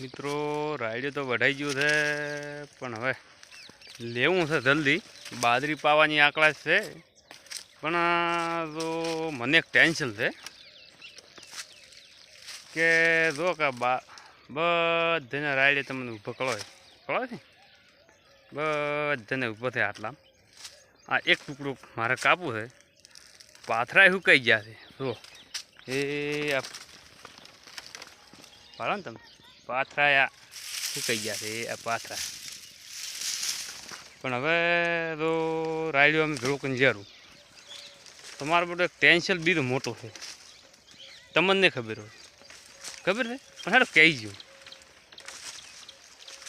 મિત્રો, રાયડો તો વઢાઈ ગયું છે, પણ હવે લેવું છે જલ્દી. બાજરી પાવાની આંકડા છે, પણ તો મને એક ટેન્શન છે કે જો કે બા, બધાને રાયડે તમને ઊભો કળો કળો છે બધાને ઊભો થાય આટલા આ એક ટુકડું મારે કાપવું છે. પાથરા સુકાઈ ગયા છે? જો. એ પાડો ને તમે. પાથરા આ સુકાઈ ગયા છે આ પાથરા? પણ હવે તો રાયડું અમે કરીને જ્યારું તમારું બધું એક ટેન્શન બીજું મોટું છે. તમને ખબર હોય. ખબર છે? પણ હેડો કહી ગયું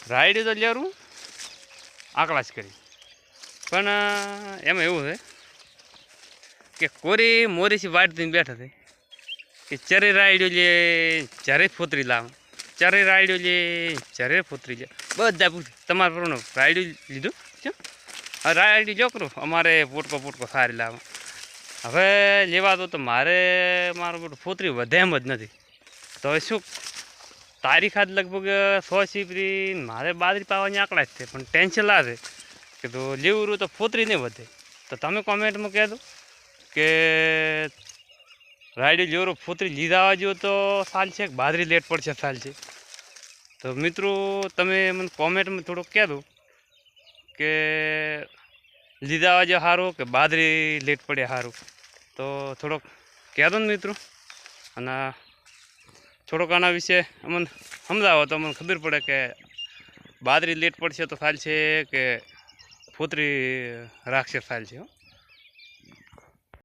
રાયડું તો જ્યારું આકડા જ કરી. પણ એમાં એવું છે કે કોરી મોરીથી વાટ દઈને બેઠા છે કે ચરે રાયડ્યો લે, ચરે ફોતરી લાવ. ચરે રાયડ્યો લે ચરે ફોતરી લે, બધા પૂછે, તમારે પરનો રાયડ્યું લીધું? છે હવે રાયડી જો અમારે પોટકો પોટકો સારી લાવ. હવે લેવા દો તો મારે, મારું બધું ફોતરી વધે એમ જ નથી. તો હવે શું? તારીખ આજ લગભગ સો સીપરી, મારે બાદરી પાવાની આંકડા જ છે, પણ ટેન્શન લાવે કે તો લેવું રહ્યું તો ફોતરી નહીં વધે. તો તમે કોમેન્ટમાં કહે દો કે રાયડી જોરો ફૂતરી લીધા આવજો તો છે બાદરી લેટ પડશે છે. તો મિત્રો, તમે મને કોમેન્ટમાં થોડુંક કહે દો કે લીધા આવજો સારું કે બાદરી લેટ પડે સારું તો થોડોક કહે દો ને મિત્રો. અને થોડોક આના વિશે અમને સમજાવો તો અમને ખબર પડે કે બાદરી લેટ પડશે તો છે કે ફૂતરી રાખશે છે, હો.